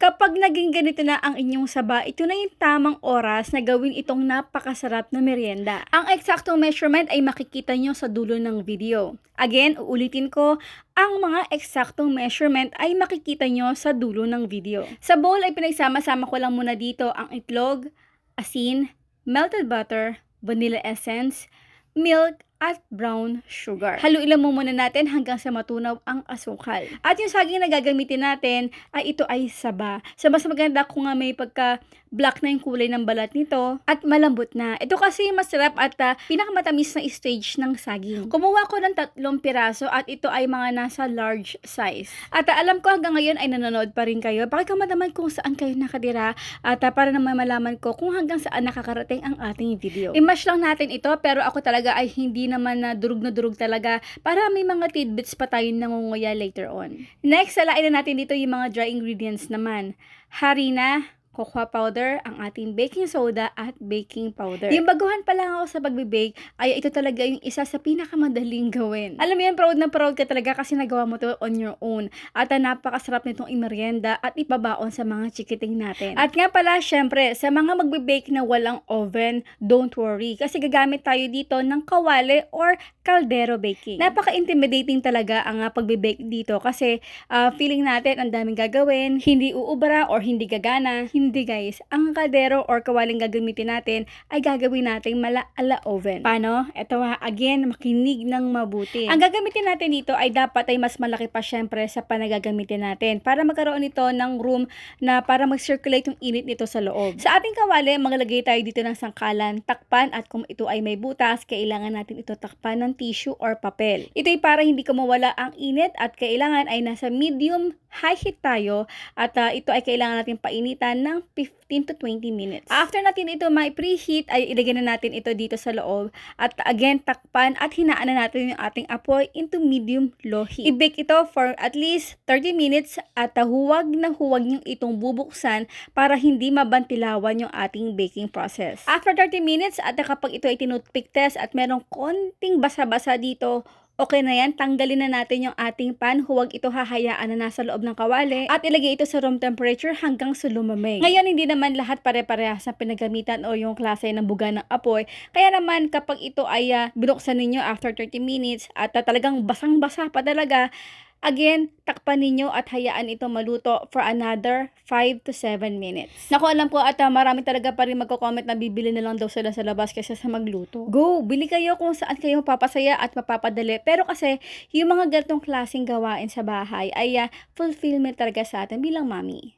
Kapag naging ganito na ang inyong saba, ito na yung tamang oras na gawin itong napakasarap na merienda. Ang eksaktong measurement ay makikita nyo sa dulo ng video. Again, uulitin ko, ang mga eksaktong measurement ay makikita nyo sa dulo ng video. Sa bowl ay pinagsama-sama ko lang muna dito ang itlog, asin, melted butter, vanilla essence, milk, at brown sugar. Haluin mo muna natin hanggang sa matunaw ang asukal. At yung saging na gagamitin natin ay ito ay saba. So mas maganda kung nga may pagka black na yung kulay ng balat nito at malambot na. Ito kasi masarap at uh, pinakamatamis na stage ng saging. Kumuha ko ng tatlong piraso at ito ay mga nasa large size. At uh, alam ko hanggang ngayon ay nanonood pa rin kayo. Pakikaman naman kung saan kayo nakadira at uh, para naman malaman ko kung hanggang saan nakakarating ang ating video. I-mash lang natin ito pero ako talaga ay hindi naman na durug na durug talaga para may mga tidbits pa tayo nangunguya later on. Next, salain na natin dito yung mga dry ingredients naman. Harina, cocoa powder, ang ating baking soda at baking powder. Yung baguhan pa lang ako sa pagbe-bake, ay ito talaga yung isa sa pinakamadaling gawin. Alam mo yan, proud na proud ka talaga kasi nagawa mo to on your own. At uh, napakasarap nitong imerienda at ipabaon sa mga chikiting natin. At nga pala, syempre, sa mga magbe-bake na walang oven, don't worry. Kasi gagamit tayo dito ng kawali or caldero baking. Napaka-intimidating talaga ang uh, pagbe-bake dito kasi uh, feeling natin ang daming gagawin, hindi uubra or hindi gagana, hindi guys, ang kaldero or kawaling gagamitin natin ay gagawin natin mala ala oven. Paano? Ito ha, again, makinig ng mabuti. Ang gagamitin natin dito ay dapat ay mas malaki pa syempre sa panagagamitin natin para magkaroon ito ng room na para mag-circulate yung init nito sa loob. Sa ating kawali, maglagay tayo dito ng sangkalan, takpan at kung ito ay may butas, kailangan natin ito takpan ng tissue or papel. Ito ay para hindi kumawala ang init at kailangan ay nasa medium high heat tayo at uh, ito ay kailangan natin painitan ng 15 to 20 minutes. After natin ito may preheat ay ilagay na natin ito dito sa loob at again takpan at hinaan na natin yung ating apoy into medium low heat. I-bake ito for at least 30 minutes at huwag na huwag nyo itong bubuksan para hindi mabantilawan yung ating baking process. After 30 minutes at kapag ito ay tinutpick test at merong konting basa-basa dito Okay na yan, tanggalin na natin yung ating pan. Huwag ito hahayaan na nasa loob ng kawali. At ilagay ito sa room temperature hanggang sa lumamig. Ngayon, hindi naman lahat pare-parehas sa pinagamitan o yung klase ng buga ng apoy. Kaya naman, kapag ito ay uh, binuksan ninyo after 30 minutes at uh, talagang basang-basa pa talaga, Again, takpan ninyo at hayaan ito maluto for another 5 to 7 minutes. Naku, alam ko at uh, marami talaga pa rin magko-comment na bibili na lang daw sila sa labas kaysa sa magluto. Go! Bili kayo kung saan kayo mapapasaya at mapapadali. Pero kasi, yung mga ganitong klaseng gawain sa bahay ay uh, fulfillment talaga sa atin bilang mami.